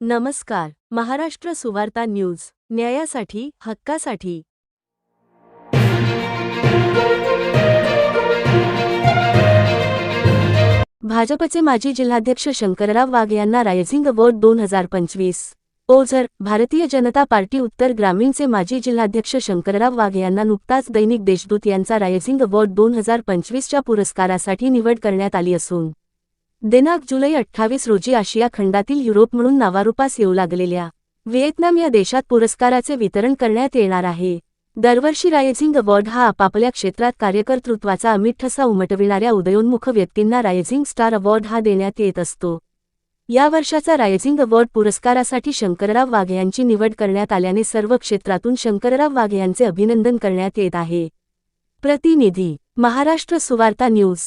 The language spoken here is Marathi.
नमस्कार महाराष्ट्र सुवार्ता न्यूज न्यायासाठी हक्कासाठी. भाजपचे माजी जिल्हाध्यक्ष शंकरराव वाघ यांना रायझिंग अवॉर्ड दोन हजार पंचवीस. ओझर भारतीय जनता पार्टी उत्तर ग्रामीणचे माजी जिल्हाध्यक्ष शंकरराव वाघ यांना नुकताच दैनिक देशदूत यांचा रायझिंग अवॉर्ड दोन हजार पंचवीसच्या पुरस्कारासाठी निवड करण्यात आली असून दिनांक जुलै अठ्ठावीस रोजी आशिया खंडातील युरोप म्हणून नावारूपास येऊ लागलेल्या व्हिएतनाम या देशात पुरस्काराचे वितरण करण्यात येणार आहे. दरवर्षी रायझिंग अवॉर्ड हा आपापल्या क्षेत्रात कार्यकर्तृत्वाचा अमित ठसा उमटविणाऱ्या उदयोन्मुख व्यक्तींना रायझिंग स्टार अवॉर्ड हा देण्यात येत असतो. या वर्षाचा रायझिंग अवॉर्ड पुरस्कारासाठी शंकरराव वाघ यांची निवड करण्यात आल्याने सर्व क्षेत्रातून शंकरराव वाघ यांचे अभिनंदन करण्यात येत आहे. प्रतिनिधी महाराष्ट्र सुवार्ता न्यूज.